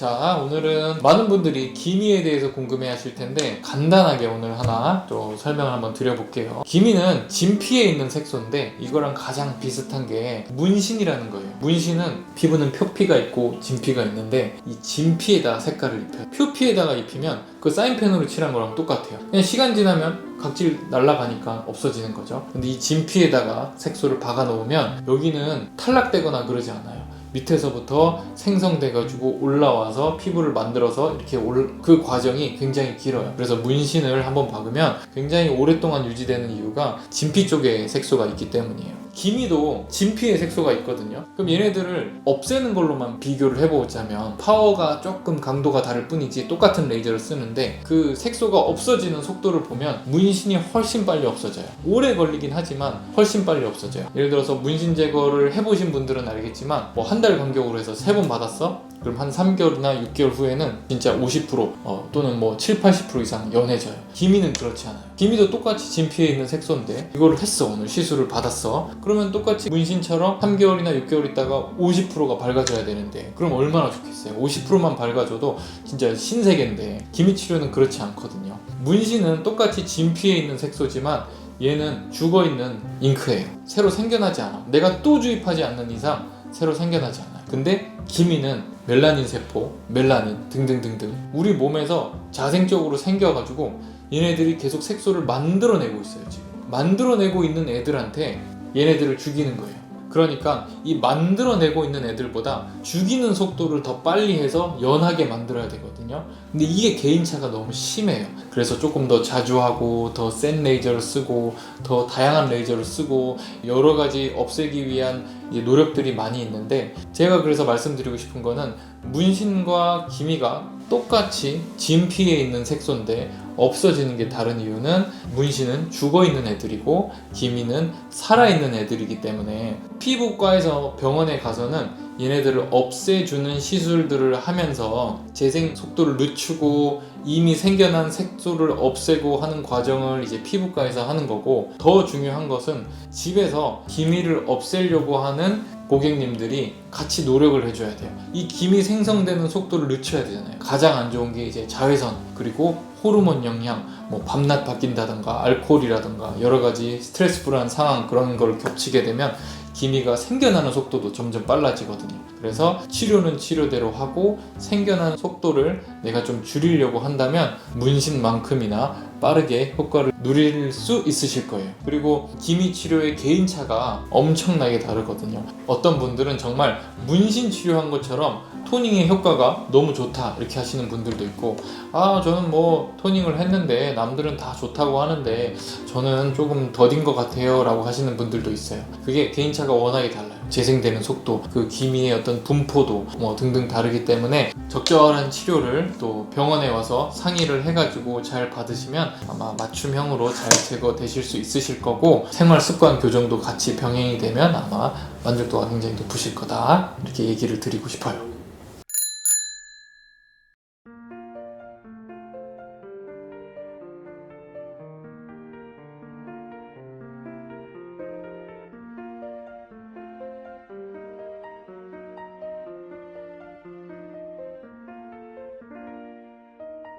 자, 오늘은 많은 분들이 기미에 대해서 궁금해 하실 텐데, 간단하게 오늘 하나 또 설명을 한번 드려볼게요. 기미는 진피에 있는 색소인데, 이거랑 가장 비슷한 게 문신이라는 거예요. 문신은 피부는 표피가 있고 진피가 있는데, 이 진피에다 색깔을 입혀요. 표피에다가 입히면 그 사인펜으로 칠한 거랑 똑같아요. 그냥 시간 지나면 각질 날아가니까 없어지는 거죠. 근데 이 진피에다가 색소를 박아 놓으면 여기는 탈락되거나 그러지 않아요. 밑에서부터 생성돼가지고 올라와서 피부를 만들어서 이렇게 올, 그 과정이 굉장히 길어요. 그래서 문신을 한번 박으면 굉장히 오랫동안 유지되는 이유가 진피 쪽에 색소가 있기 때문이에요. 기미도 진피에 색소가 있거든요. 그럼 얘네들을 없애는 걸로만 비교를 해보자면 파워가 조금 강도가 다를 뿐이지 똑같은 레이저를 쓰는데 그 색소가 없어지는 속도를 보면 문신이 훨씬 빨리 없어져요. 오래 걸리긴 하지만 훨씬 빨리 없어져요. 예를 들어서 문신 제거를 해보신 분들은 알겠지만 뭐한 달 간격으로 해서 세 번 받았어? 그럼 한 3개월이나 6개월 후에는 진짜 50% 어, 또는 뭐 7, 80% 이상 연해져요. 기미는 그렇지 않아요. 기미도 똑같이 진피에 있는 색소인데 이거를 했어 오늘 시술을 받았어. 그러면 똑같이 문신처럼 3개월이나 6개월 있다가 50%가 밝아져야 되는데 그럼 얼마나 좋겠어요. 50%만 밝아져도 진짜 신세계인데 기미 치료는 그렇지 않거든요. 문신은 똑같이 진피에 있는 색소지만 얘는 죽어 있는 잉크예요. 새로 생겨나지 않아. 내가 또 주입하지 않는 이상 새로 생겨나지 않아요. 근데 기미는 멜라닌 세포, 멜라닌 등등등등 우리 몸에서 자생적으로 생겨가지고 얘네들이 계속 색소를 만들어내고 있어요 지금. 만들어내고 있는 애들한테 얘네들을 죽이는 거예요. 그러니까 이 만들어내고 있는 애들보다 죽이는 속도를 더 빨리 해서 연하게 만들어야 되거든요. 근데 이게 개인차가 너무 심해요. 그래서 조금 더 자주 하고 더 센 레이저를 쓰고 더 다양한 레이저를 쓰고 여러 가지 없애기 위한 노력들이 많이 있는데 제가 그래서 말씀드리고 싶은 거는 문신과 기미가 똑같이 진피에 있는 색소인데 없어지는 게 다른 이유는 문신은 죽어 있는 애들이고 기미는 살아 있는 애들이기 때문에 피부과에서 병원에 가서는 얘네들을 없애주는 시술들을 하면서 재생 속도를 늦추고 이미 생겨난 색소를 없애고 하는 과정을 이제 피부과에서 하는 거고 더 중요한 것은 집에서 기미를 없애려고 하는 고객님들이 같이 노력을 해줘야 돼요. 이 기미 생성되는 속도를 늦춰야 되잖아요. 가장 안 좋은 게 이제 자외선 그리고 호르몬 영향, 뭐 밤낮 바뀐다든가 알코올이라든가 여러 가지 스트레스 불안 상황 그런 걸 겹치게 되면 기미가 생겨나는 속도도 점점 빨라지거든요. 그래서 치료는 치료대로 하고 생겨나는 속도를 내가 좀 줄이려고 한다면 문신만큼이나 빠르게 효과를 누릴 수 있으실 거예요. 그리고 기미 치료의 개인차가 엄청나게 다르거든요. 어떤 분들은 정말 문신 치료한 것처럼 토닝의 효과가 너무 좋다 이렇게 하시는 분들도 있고 아 저는 뭐 토닝을 했는데 남들은 다 좋다고 하는데 저는 조금 더딘 것 같아요 라고 하시는 분들도 있어요 그게 개인차가 워낙에 달라요 재생되는 속도 그 기미의 어떤 분포도 뭐 등등 다르기 때문에 적절한 치료를 또 병원에 와서 상의를 해가지고 잘 받으시면 아마 맞춤형으로 잘 제거되실 수 있으실 거고 생활 습관 교정도 같이 병행이 되면 아마 만족도가 굉장히 높으실 거다. 이렇게 얘기를 드리고 싶어요